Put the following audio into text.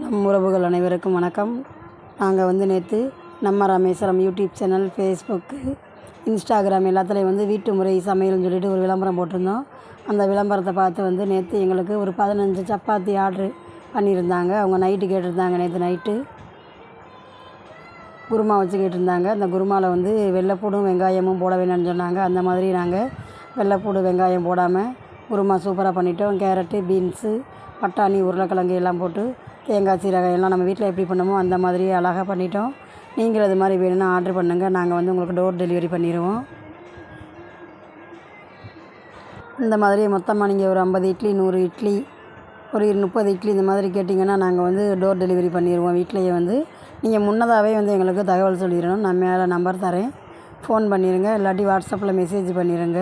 நம் உறவுகள் அனைவருக்கும் வணக்கம். நாங்கள் வந்து நேற்று நம்ம Rameswaram YouTube channel Facebook Instagram எல்லாத்துலேயும் வந்து வீட்டு முறை சமையல்னு சொல்லிட்டு ஒரு விளம்பரம் போட்டிருந்தோம். அந்த விளம்பரத்தை பார்த்து வந்து நேற்று எங்களுக்கு ஒரு பதினஞ்சு சப்பாத்தி ஆர்ட்ரு பண்ணியிருந்தாங்க. அவங்க நைட்டு கேட்டிருந்தாங்க நேற்று நைட்டு குருமா வச்சு கேட்டிருந்தாங்க. அந்த குருமாவில் வந்து வெள்ளைப்பூடும் வெங்காயமும் போட வேணும்னு சொன்னாங்க. அந்த மாதிரி நாங்கள் வெள்ளைப்பூடு வெங்காயம் போடாமல் குருமா சூப்பராக பண்ணிட்டோம். கேரட்டு பீன்ஸு பட்டாணி உருளைக்கிழங்கு எல்லாம் போட்டு தேங்காய் சீரகம் எல்லாம் நம்ம வீட்டில் எப்படி பண்ணமோ அந்த மாதிரி அழகாக பண்ணிட்டோம். நீங்களும் அது மாதிரி வேணும்னா ஆர்டர் பண்ணுங்கள் நாங்கள் வந்து உங்களுக்கு டோர் டெலிவரி பண்ணிடுவோம் இந்த மாதிரி மொத்தமாக நீங்கள் ஒரு ஐம்பது இட்லி நூறு இட்லி ஒரு முப்பது இட்லி இந்த மாதிரி கேட்டிங்கன்னா நாங்கள் வந்து டோர் டெலிவரி பண்ணிடுவோம் வீட்டிலையே வந்து. நீங்கள் முன்னதாகவே வந்து எங்களுக்கு தகவல் சொல்லிடணும். நான் மேலே நம்பர் தரேன். ஃபோன் பண்ணிடுங்க இல்லாட்டி வாட்ஸ்அப்பில் மெசேஜ் பண்ணிடுங்க